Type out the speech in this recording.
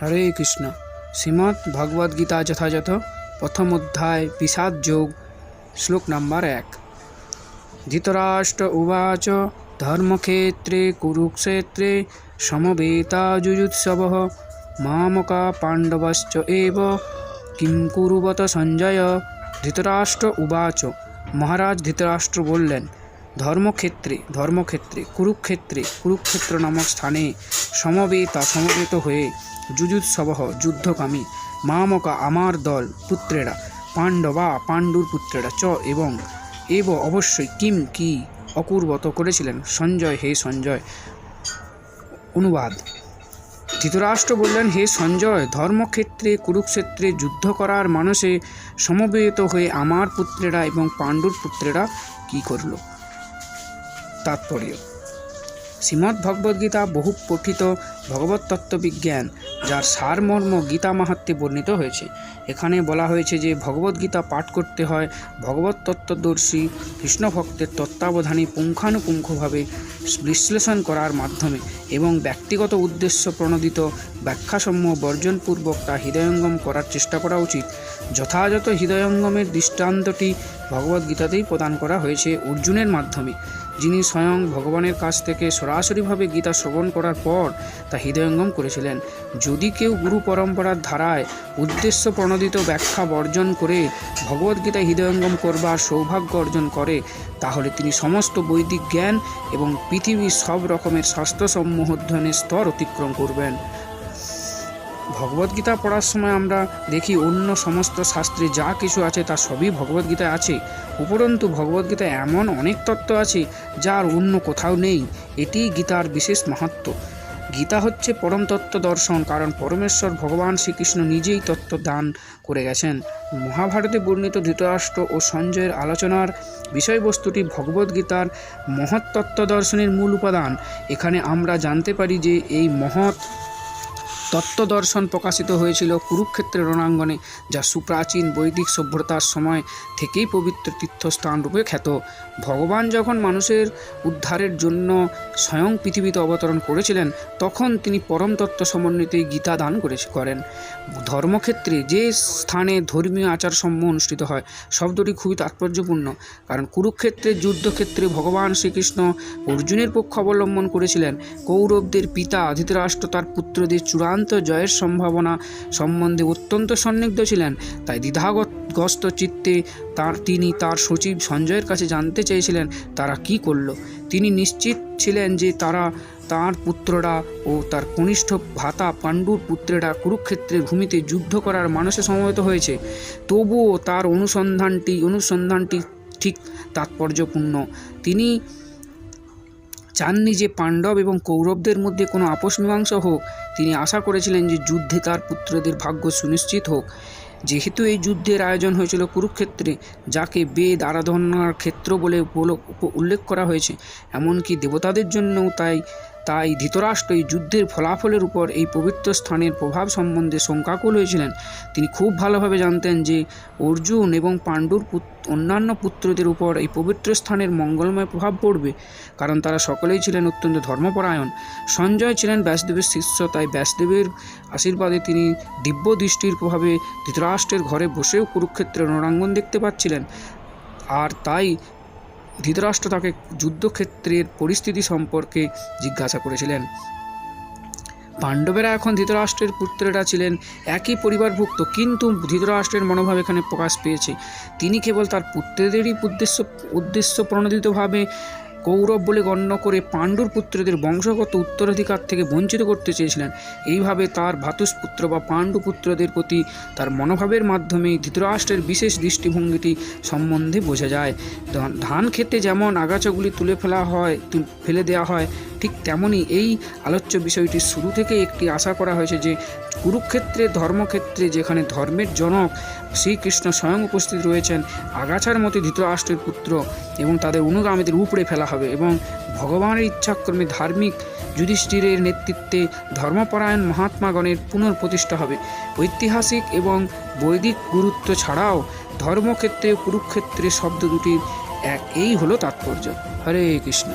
হরে কৃষ্ণ। শ্রীমদ্ ভগবদ্ গীতা যথাযথ, প্রথম অধ্যায়, বিষাদ যোগ, শ্লোক নাম্বার এক। ধৃতরাষ্ট্র উবাচ, ধর্মক্ষেত্রে, কুরুক্ষেত্রে, সমবেতা যুযুৎসব, মামকা পাণ্ডবশ্চ এব কিং কুরুবত সঞ্জয়। ধৃতরাষ্ট্র উবাচ, মহারাজ ধৃতরাষ্ট্র বললেন, ধর্মক্ষেত্রে ধর্মক্ষেত্রে, কুরুক্ষেত্রে, কুরুক্ষেত্র নামক স্থানে সমবেতা, সমবেত হয়ে যুযুৎসবহ যুদ্ধকামী। মামকা আমার দল পুত্রেরা, পাণ্ডবা পাণ্ডুর পুত্রেরা চ এবং এব অবশ্যই কিম কি অকুর্বত করেছিলেন? সঞ্জয়, হে সঞ্জয়। অনুবাদ। ধৃতরাষ্ট্র বললেন, হে সঞ্জয়, ধর্মক্ষেত্রে, কুরুক্ষেত্রে যুদ্ধ করার মানুষে সমবেত হয়ে আমার পুত্রেরা এবং পাণ্ডুর পুত্রেরা কি করল? তাৎপর্য। শ্রীমদ্ ভগবদ্গীতা বহু পঠিত ভগবত তত্ত্ববিজ্ঞান যার সারমর্ম গীতা মাহাত্মে বর্ণিত হয়েছে। এখানে বলা হয়েছে যে ভগবদ্গীতা পাঠ করতে হয় ভগবত তত্ত্বদর্শী কৃষ্ণ ভক্তের তত্ত্বাবধানে পুঙ্খানুপুঙ্খভাবে বিশ্লেষণ করার মাধ্যমে এবং ব্যক্তিগত উদ্দেশ্য প্রণোদিত ব্যাখ্যাসমূহ বর্জনপূর্বক তা হৃদয়ঙ্গম করার চেষ্টা করা উচিত। যথাযথ হৃদয়ঙ্গমের দৃষ্টান্তটি ভগবদ্গীতাতেই প্রদান করা হয়েছে অর্জুনের মাধ্যমে, যিনি স্বয়ং ভগবানের কাছ থেকে সরাসরিভাবে গীতা শ্রবণ করার পর তা হৃদয়ঙ্গম করেছিলেন। যদি কেউ গুরু পরম্পরার ধারায় উদ্দেশ্য প্রণোদিত ব্যাখ্যা বর্জন করে ভগবদ্গীতা হৃদয়ঙ্গম করবার সৌভাগ্য অর্জন করে, তাহলে তিনি সমস্ত বৈদিক জ্ঞান এবং পৃথিবীর সব রকমের শাস্ত্রসমূহ অধ্যয়নের স্তর অতিক্রম করবেন। ভগবদ্গীতা পড়ার সময় আমরা দেখি অন্য সমস্ত শাস্ত্রে যা কিছু আছে তা সবই ভগবদ্গীতায় আছে। উপরন্তু ভগবদ্গীতায় এমন অনেক তত্ত্ব আছে যার অন্য কোথাও নেই। এটিই গীতার বিশেষ মাহাত্ম্য গীতা হচ্ছে পরম তত্ত্ব দর্শন, কারণ পরমেশ্বর ভগবান শ্রীকৃষ্ণ নিজেই তত্ত্ব দান করে গেছেন। মহাভারতে বর্ণিত ধৃতরাষ্ট্র ও সঞ্জয়ের আলোচনার বিষয়বস্তুটি ভগবদ্গীতার মহৎ তত্ত্ব দর্শনের মূল উপাদান। এখানে আমরা জানতে পারি যে এই মহৎ তত্ত্বদর্শন প্রকাশিত হয়েছিল কুরুক্ষেত্রের রণাঙ্গনে, যা সুপ্রাচীন বৈদিক সভ্যতার সময় থেকেই পবিত্র তীর্থস্থান রূপে খ্যাত। ভগবান যখন মানুষের উদ্ধারের জন্য স্বয়ং পৃথিবীতে অবতরণ করেছিলেন, তখন তিনি পরম তত্ত্ব সমন্বিত গীতা দান করে করেন। ধর্মক্ষেত্রে যে স্থানে ধর্মীয় আচার সমূহ অনুষ্ঠিত হয়, শব্দটি খুবই তাৎপর্যপূর্ণ, কারণ কুরুক্ষেত্রের যুদ্ধক্ষেত্রে ভগবান শ্রীকৃষ্ণ অর্জুনের পক্ষ অবলম্বন করেছিলেন। কৌরবদের পিতা, ধৃতরাষ্ট্র তার পুত্রদের চূড়ান্ত জয়ের সম্ভাবনা সম্বন্ধে অত্যন্ত সন্নিগ্ধ ছিলেন। তাই দ্বিধাগ্রস্ত চিত্তে তার তিনি তার সচিব সঞ্জয়ের কাছে জানতে চেয়েছিলেন, তারা কি করল? তিনি নিশ্চিত ছিলেন যে তারা তার পুত্ররা ও তার কনিষ্ঠ ভাতা পাণ্ডুর পুত্রেরা কুরুক্ষেত্রের ভূমিতে যুদ্ধ করার মানুষে সমবেত হয়েছে। তবুও তার অনুসন্ধানটি অনুসন্ধানটি ঠিক তাৎপর্যপূর্ণ। তিনি চাননি যে পাণ্ডব এবং কৌরবদের মধ্যে কোনো আপোষ মীমাংসা হোক, তিনি আশা করেছিলেন যে যুদ্ধে তার পুত্রদের ভাগ্য সুনিশ্চিত হোক। যেহেতু এই যুদ্ধের আয়োজন হয়েছিল কুরুক্ষেত্রে, যাকে বেদ, আরাধনার ক্ষেত্র বলে উল্লেখ করা হয়েছে, এমনকি দেবতাদের জন্যও তাই তাই ধৃতরাষ্ট্র এই যুদ্ধের ফলাফলের উপর এই পবিত্র স্থানের প্রভাব সম্বন্ধে শঙ্কাকুল হয়েছিলেন। তিনি খুব ভালোভাবে জানতেন যে অর্জুন এবং পাণ্ডুর অন্যান্য পুত্রদের উপর এই পবিত্র স্থানের মঙ্গলময় প্রভাব পড়বে, কারণ তারা সকলেই ছিলেন অত্যন্ত ধর্মপরায়ণ। সঞ্জয় ছিলেন ব্যাসদেবের শিষ্য, তাই ব্যাসদেবের আশীর্বাদে তিনি দিব্য দৃষ্টির প্রভাবে ধৃতরাষ্ট্রের ঘরে বসেও কুরুক্ষেত্রের রণাঙ্গন দেখতে পাচ্ছিলেন। আর তাই ধৃতরাষ্ট্র তাকে যুদ্ধক্ষেত্রের পরিস্থিতি সম্পর্কে জিজ্ঞাসা করেছিলেন। পাণ্ডবেরা এখন ধৃতরাষ্ট্রের পুত্রেরা ছিলেন একই পরিবারভুক্ত, কিন্তু ধৃতরাষ্ট্রের মনোভাব এখানে প্রকাশ পেয়েছে। তিনি কেবল তার পুত্রদেরই উদ্দেশ্য উদ্দেশ্য প্রণোদিতভাবে কৌরব বলে গণ্য করে পাণ্ডুর পুত্রদের বংশগত উত্তরাধিকার থেকে বঞ্চিত করতে চেয়েছিলেন। এইভাবে তার ভাতুষপুত্র বা পাণ্ডু পুত্রদের প্রতি তার মনোভাবের মাধ্যমে ধৃতরাষ্ট্রের বিশেষ দৃষ্টিভঙ্গিটি সম্বন্ধে বোঝা যায়। ধান খেতে যেমন আগাছাগুলি তুলে ফেলা হয় ফেলে দেওয়া হয় ঠিক তেমনই এই আলোচ্য বিষয়টি শুরু থেকে একটি আশা করা হয়েছে যে কুরুক্ষেত্রে, ধর্মক্ষেত্রে যেখানে ধর্মের জনক শ্রীকৃষ্ণ স্বয়ং উপস্থিত রয়েছেন, আগাছার মতো ধৃতরাষ্ট্রের পুত্র এবং তাদের অনুগামীদের উপড়ে ফেলা হবে এবং ভগবানের ইচ্ছাক্রমে ধার্মিক যুধিষ্ঠিরের নেতৃত্বে ধর্মপরায়ণ মহাত্মাগণের পুনঃপ্রতিষ্ঠা হবে। ঐতিহাসিক এবং বৈদিক গুরুত্ব ছাড়াও ধর্মক্ষেত্রে, কুরুক্ষেত্রে শব্দ দুটির এক এই হলো তাৎপর্য। হরে কৃষ্ণ।